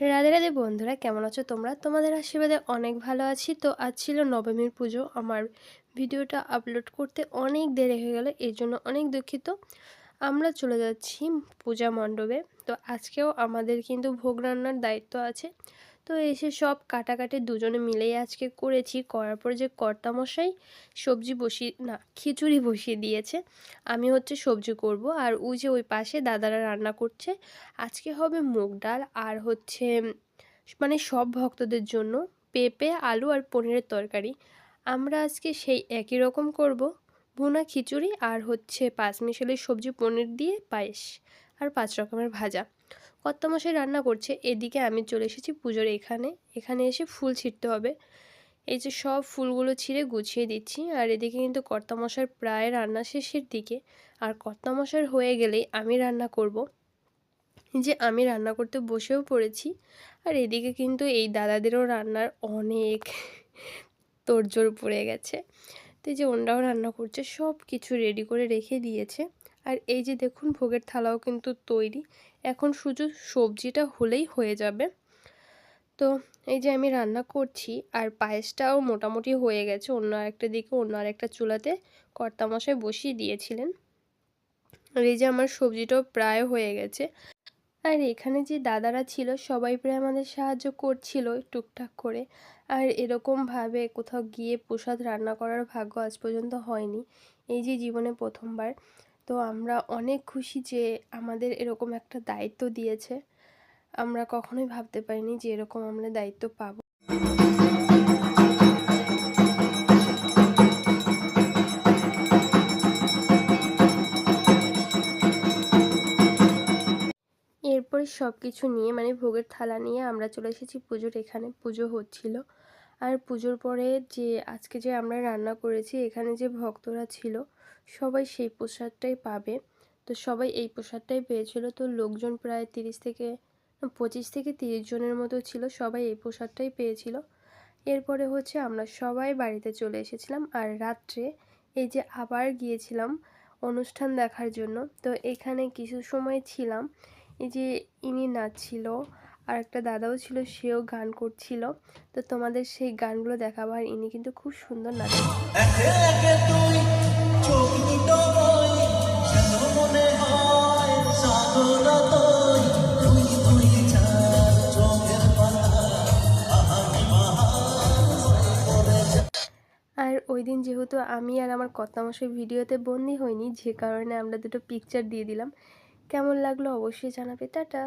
রাধে রাধে বন্ধুরা, কেমন আছো তোমরা? তোমাদের আশীর্বাদে অনেক ভালো আছি। তো আজ ছিল নবমীর পুজো। আমার ভিডিওটা আপলোড করতে অনেক দেরি হয়ে গেল, এর জন্য অনেক দুঃখিত। আমরা চলে যাচ্ছি পূজা মণ্ডপে। তো আজকেও আমাদের কিন্তু ভোগ রান্নার দায়িত্ব আছে। তো এসে সব কাটাকাটি দুজনে মিলেই আজকে করেছি। করার পর যে কর্তামশাই সবজি বসিয়ে, না, খিচুড়ি বসিয়ে দিয়েছে, আমি হচ্ছে সবজি করব। আর ওই যে ওই পাশে দাদারা রান্না করছে, আজকে হবে মুগ ডাল আর হচ্ছে মানে সব ভক্তদের জন্য পেঁপে, আলু আর পনিরের তরকারি। আমরা আজকে সেই একই রকম করব, ভুনা খিচুড়ি আর হচ্ছে পাঁচ মিশালি সবজি পনির দিয়ে পায়েস আর পাঁচ রকমের ভাজা। কর্তামশাই রান্না করছে, এদিকে আমি চলে এসেছি পুজোর এখানে। এখানে এসে ফুল ছিঁড়তে হবে। এই যে সব ফুলগুলো ছিঁড়ে গুছিয়ে দিচ্ছি, আর এদিকে কিন্তু কর্তামশার প্রায় রান্না শেষের দিকে। আর কর্তামশার হয়ে গেলেই আমি রান্না করব। যে আমি রান্না করতে বসেও পড়েছি, আর এদিকে কিন্তু এই দাদাদেরও রান্নার অনেক তোড়জোড় পড়ে গেছে। তো যে ওনরাও রান্না করছে সব কিছু রেডি করে রেখে দিয়েছে। আর এই যে দেখুন ভোগের থালাও কিন্তু তৈরি। এখন শুধু সবজিটা হলেই হয়ে যাবে। তো এই যে আমি রান্না করছি আর পায়েসটাও মোটামুটি হয়ে গেছে, অন্য আরেকটা দিকে, অন্য আরেকটা চুলাতে কর্তামশাই বসিয়ে দিয়েছিলেন। আর এই যে আমার সবজিটাও প্রায় হয়ে গেছে। আর এখানে যে দাদারা ছিল সবাই প্রায় আমাদের সাহায্য করছিল টুকটাক করে। আর এরকমভাবে কোথাও গিয়ে প্রসাদ রান্না করার ভাগ্য আজ পর্যন্ত হয়নি। এই যে জীবনে প্রথমবার। তো আমরা অনেক খুশি যে আমাদের এরকম একটা দায়িত্ব দিয়েছে। আমরা কখনোই ভাবতে পারিনি যে এরকম আমরা দায়িত্ব পাবো। এরপরে সব কিছু নিয়ে মানে ভোগের থালা নিয়ে আমরা চলে এসেছি পুজোর এখানে। পুজো হচ্ছিল। আর পুজোর পরে যে, আজকে যে আমরা রান্না করেছি, এখানে যে ভক্তরা ছিল সবাই সেই প্রসাদটাই পাবে। তো সবাই এই প্রসাদটাই পেয়েছিল। তো লোকজন প্রায় তিরিশ থেকে, পঁচিশ থেকে তিরিশ জনের মতো ছিল। সবাই এই প্রসাদটাই পেয়েছিল। এরপরে হচ্ছে আমরা সবাই বাড়িতে চলে এসেছিলাম। আর রাত্রে এই যে আবার গিয়েছিলাম অনুষ্ঠান দেখার জন্য, তো এখানে কিছু সময় ছিলাম। এই যে ইনি নাচছিল আর একটা দাদাও ছিল, সেও গান করছিল। তো তোমাদের সেই গানগুলো দেখাবো। আর ইনি কিন্তু খুব সুন্দর নাচে ওই দিন যেহেতু আমি আর আমার কর্তামশাই ভিডিওতে বন্দি হইনি, যে কারণে আমরা দুটো পিকচার দিয়ে দিলাম। কেমন লাগল অবশ্যই জানাবে। টাটা!